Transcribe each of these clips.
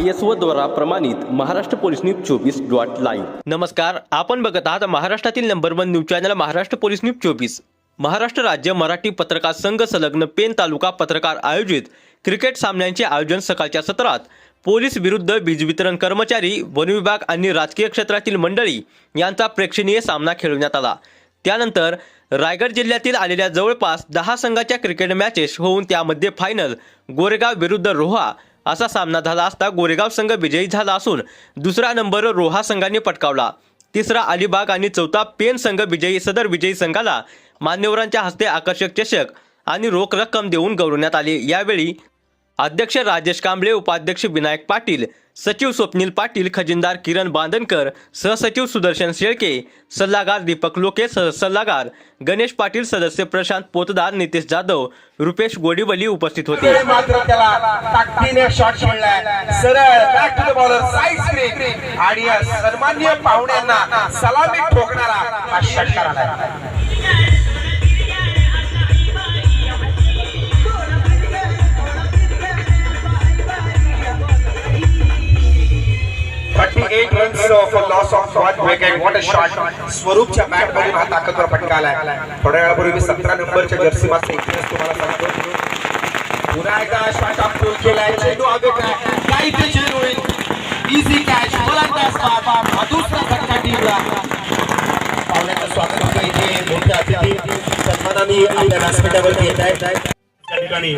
I S O द्वारा प्रमाणित Maharashtra police news चोवीस डॉट लाईव्ह. नमस्कार आपण बघत आहात महाराष्ट्रातील number one news channel Maharashtra police news चोवीस. महाराष्ट्र राज्य मराठी पत्रकार संघ संलग्न पेन तालुका पत्रकार आयोजित क्रिकेट सामन्यांचे आयोजन सकाळच्या सत्रात पोलीस विरुद्ध वीज वितरण कर्मचारी वन विभाग आणि राजकीय क्षेत्रातील मंडळी यांचा प्रेक्षणीय सामना खेळवण्यात आला. त्यानंतर रायगड जिल्ह्यातील आलेल्या जवळपास दहा संघाच्या क्रिकेट मॅचेस होऊन त्यामध्ये फायनल गोरेगाव विरुद्ध रोहा असा सामना झाला असता गोरेगाव संघ विजयी झाला असून दुसरा नंबर रोहा संघाने पटकावला. तिसरा अलिबाग आणि चौथा पेन संघ विजयी सदर विजयी संघाला मान्यवरांच्या हस्ते आकर्षक चषक आणि रोख रक्कम देऊन गौरवण्यात आले. यावेळी अध्यक्ष राजेश कांबळे उपाध्यक्ष विनायक पाटील सचिव स्वप्नील पाटील खजिनदार किरण बांधनकर सहसचिव सुदर्शन शेळके सल्लागार दीपक लोके सहसल्लागार गणेश पाटील सदस्य प्रशांत पोतदार नितेश जाधव रुपेश गोडीवली उपस्थित होते. मात्र त्याला ताकदीने शॉट सरळ बॉलर साईड स्क्रीन आणि या सन्मान्य पाहुण्यांना सलामी ठोकणारा One wicket. What a shot! स्वरूपच्या बॅट मधून हा ताकदवर फटका आलाय. थोड्या वेळापूर्वी मी सतरा नंबरच्या जर्सी मागचा इतिहास तुम्हाला सांगतो पुन्हा एकदा शॉट ऑफ गोल केलाय चेंडू आवेग काही ते चेंडू होईल. इझी कॅच गोलंदाज बाद दुसरा फटका टीमला. पाहुण्याचं स्वागत होतं इथे. मोठ्या अतिथी सन्मानाने आपल्या व्यासपीठावरती येत आहेत. या ठिकाणी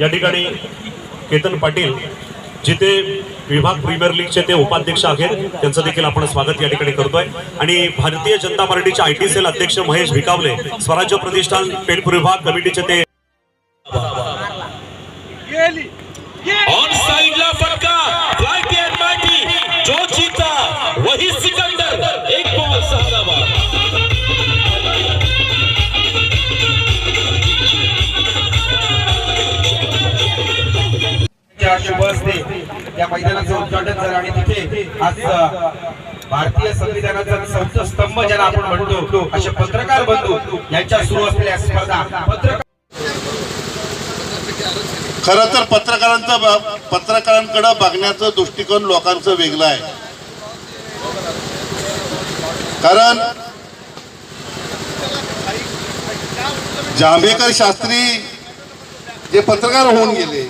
या ठिकाणी केतन पाटील जिथे विभाग प्रीमियर लीगचे ते उपाध्यक्ष आहेत. त्यांचं देखील आपण स्वागत या ठिकाणी करतोय. आणि भारतीय जनता पार्टीचे आय टी सेल अध्यक्ष महेश भिकावले स्वराज्य प्रतिष्ठान पेनपूर विभाग कमिटीचे ते ऑन साइडला फटका. फ्लाइट एंड जो जीता वही सिकंदर मैदानाचं आणि तिथे आज भारतीय संविधानाचा चौथा स्तंभ ज्याला आपण म्हणतो असे पत्रकार बंधू यांच्या सुरू असलेल्या स्पर्धा पत्रकार खर तर पत्रकारांचा पत्रकारांकडे बघण्याचा दृष्टिकोन लोकांचं वेगळं आहे. कारण जांभेकर शास्त्री जे पत्रकार होऊन गेले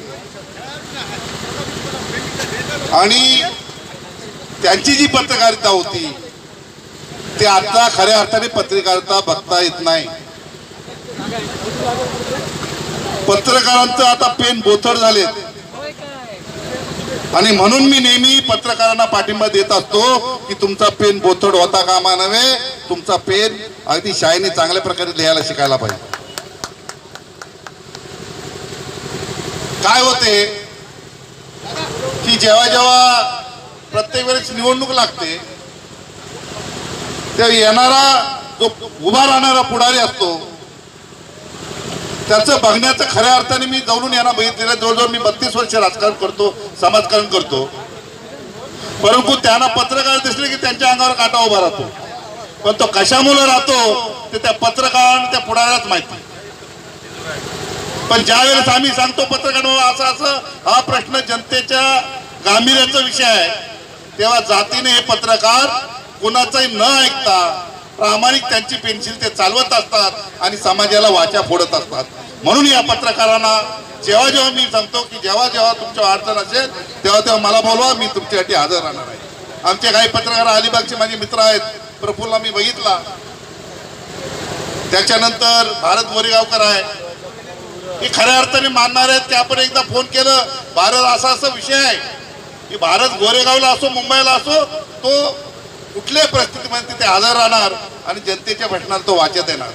आणि त्यांची जी पत्रकारिता होती ते आता खऱ्या अर्थाने पत्रकारिता बघता येत नाही. पत्रकारांचं आता पेन बोथड झालेत. आणि म्हणून मी नेहमी पत्रकारांना पाठिंबा देत असतो की तुमचा पेन बोथड होता कामा नव्हे तुमचा पेन अगदी शाळेने चांगल्या प्रकारे लिहायला शिकायला पाहिजे. काय होते? की जेव्हा जेव्हा प्रत्येक वेळेस निवडणूक लागते तेव्हा येणारा जो उभा राहणारा पुढारी असतो त्याचं बघण्याचं खऱ्या अर्थाने मी जाऊन यांना बघितलेलं जवळजवळ मी बत्तीस वर्ष राजकारण करतो समाजकारण करतो. परंतु त्यांना पत्रकार दिसले की त्यांच्या अंगावर काटा उभा राहतो. पण तो कशामुळे राहतो ते त्या पत्रकारांना त्या पुढाऱ्यालाच माहिती. पण ज्या वेळेस आम्ही सांगतो पत्रकार असं असं हा प्रश्न जनतेच्या गांभीर्याचा विषय आहे. तेव्हा जातीने हे पत्रकार कुणाचाही न ऐकता प्रामाणिक त्यांची पेन्सिल ते चालवत असतात आणि समाजाला वाचा फोडत असतात. म्हणून या पत्रकारांना जेव्हा जेव्हा मी सांगतो की जेव्हा जेव्हा तुमच्या अडचण असेल तेव्हा तेव्हा मला बोलवा मी तुमच्यासाठी हजर राहणार आहे. आमचे काही पत्रकार अलिबागचे माझे मित्र आहेत. प्रफुल्ला मी बघितला. त्याच्यानंतर भारत मोरेगावकर आहे. की खऱ्या अर्थाने मानणार आहेत की आपण एकदा फोन केलं भारत असा असा विषय आहे. की भारत गोरेगावला असो मुंबईला असो तो कुठल्याही परिस्थितीमध्ये तिथे हजर राहणार आणि जनतेच्या प्रश्नाला तो वाचत येणार.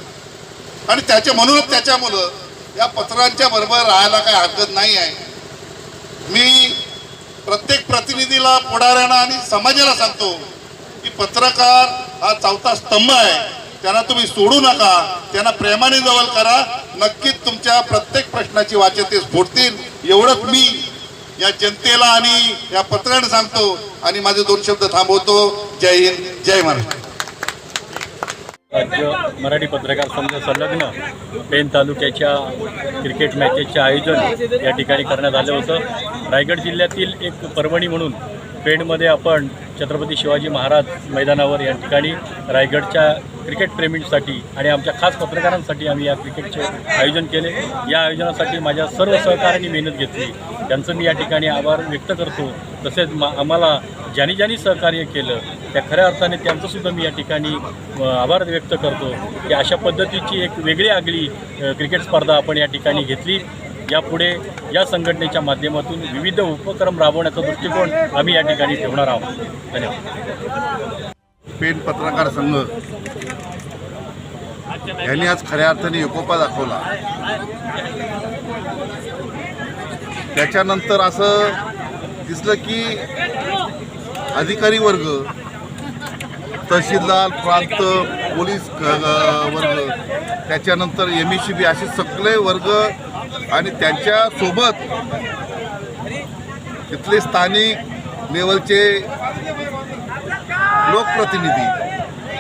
आणि त्याच्या म्हणूनच त्याच्यामुळं या पत्रांच्या बरोबर राहायला काही हरकत नाही आहे. मी प्रत्येक प्रतिनिधीला पुढाऱ्यांना आणि समाजाला सांगतो की पत्रकार हा चौथा स्तंभ आहे. त्यांना तुम्ही सोडू नका. त्यांना प्रेमाने जवळ करा. नक्कीच तुमच्या प्रत्येक प्रश्नाची वाचे ते फोडतील एवढंच मी या जनतेला आणि या पत्राने सांगतो आणि माझे दोन शब्द थांबवतो. जय हिंद जय महाराष्ट्र. राज्य मराठी पत्रकार संघ संलग्न पेन तालुक्याच्या क्रिकेट मॅचेसचे आयोजन या ठिकाणी करण्यात आलं होतं. रायगड जिल्ह्यातील एक पर्वणी म्हणून पेणमध्ये आपण छत्रपती शिवाजी महाराज मैदानावर या ठिकाणी रायगडच्या क्रिकेट प्रेमींसाठी आणि आमच्या खास पत्रकारांसाठी आम्ही या क्रिकेटचे आयोजन केले. या आयोजनासाठी माझ्या सर्व सहकाऱ्यांनी मेहनत घेतली. त्यांचं मी या ठिकाणी आभार व्यक्त करतो. तसेच मा आम्हाला ज्यांनी ज्यांनी सहकार्य केलं त्या खऱ्या अर्थाने त्यांचंसुद्धा मी या ठिकाणी आभार व्यक्त करतो. की अशा पद्धतीची एक वेगळी आगळी क्रिकेट स्पर्धा आपण या ठिकाणी घेतली. यापुढे या संघटनेच्या माध्यमातून विविध उपक्रम राबवण्याचा दृष्टिकोन आम्ही या ठिकाणी ठेवणार आहोत. धन्यवाद. पेन पत्रकार संघ यांनी आज खऱ्या अर्थाने एकोपा दाखवला. त्याच्यानंतर असं दिसलं की अधिकारी वर्ग तहसीलदार प्रांत पोलीस वर्ग त्याच्यानंतर एम सी बी असे सगळे वर्ग आणि त्यांच्यासोबत तिथले स्थानिक लेवलचे लोकप्रतिनिधी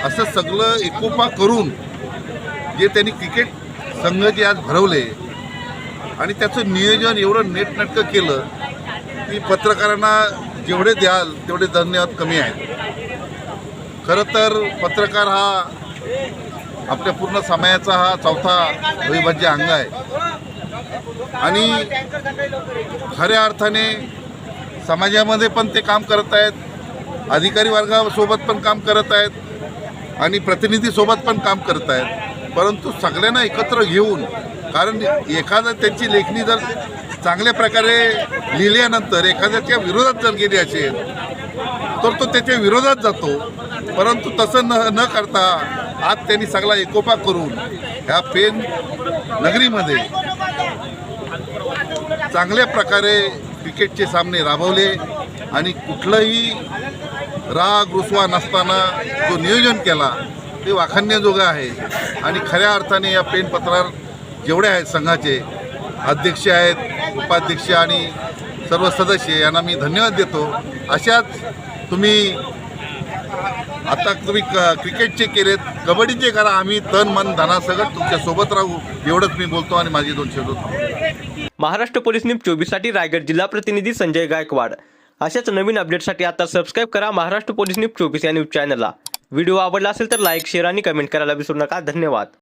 असं सगळं एकोपा करून जे त्यांनी क्रिकेट संघ जे आज भरवले आणि त्याचं नियोजन एवढं नेटनटकं केलं की पत्रकारांना जेवढे द्याल तेवढे धन्यवाद कमी आहेत. खरं तर पत्रकार हा आपल्या पूर्ण समाजाचा हा चौथा अविभाज्य अंग आहे. आणि खऱ्या अर्थाने समाजामध्ये पण ते काम करत आहेत. अधिकारी वर्गासोबत पण काम करत आहेत. आणि प्रतिनिधीसोबत पण काम करत आहेत. परंतु सगळ्यांना एकत्र घेऊन कारण एखादं त्यांची लेखणी जर चांगल्या प्रकारे लिहिल्यानंतर एखाद्याच्या विरोधात जर गेली असेल तर तो त्याच्या विरोधात जातो. परंतु तसं न न करता आज त्यांनी सगळा एकोपा करून ह्या पेन नगरीमध्ये चांगल्या प्रकारे क्रिकेटचे सामने राबवले आणि कुठलंही राग रुसवा नसताना जो नियोजन केला ते वाखाण्याजोगं आहे. आणि खऱ्या अर्थाने या पेन पत्रार जेवढे आहेत संघाचे अध्यक्ष आहेत उपाध्यक्ष आणि सर्व सदस्य यांना मी धन्यवाद देतो. अशाच तुम्ही आता तुम्ही क क्रिकेटचे केलेत कबड्डीचे करा आम्ही तन मन धनासकट तुमच्यासोबत राहू एवढंच मी बोलतो आणि माझी दोन शब्द महाराष्ट्र पोलीस न्यूज चोवीससाठी रायगड जिल्हा प्रतिनिधी संजय गायकवाड. अशाच नवीन अपडेटसाठी आता सबस्क्राईब करा महाराष्ट्र पोलीस न्यूज चोवीस या न्यूज चॅनलला व्हिडिओ आवडला असेल तर लाईक शेअर आणि कमेंट करायला विसरू नका. धन्यवाद.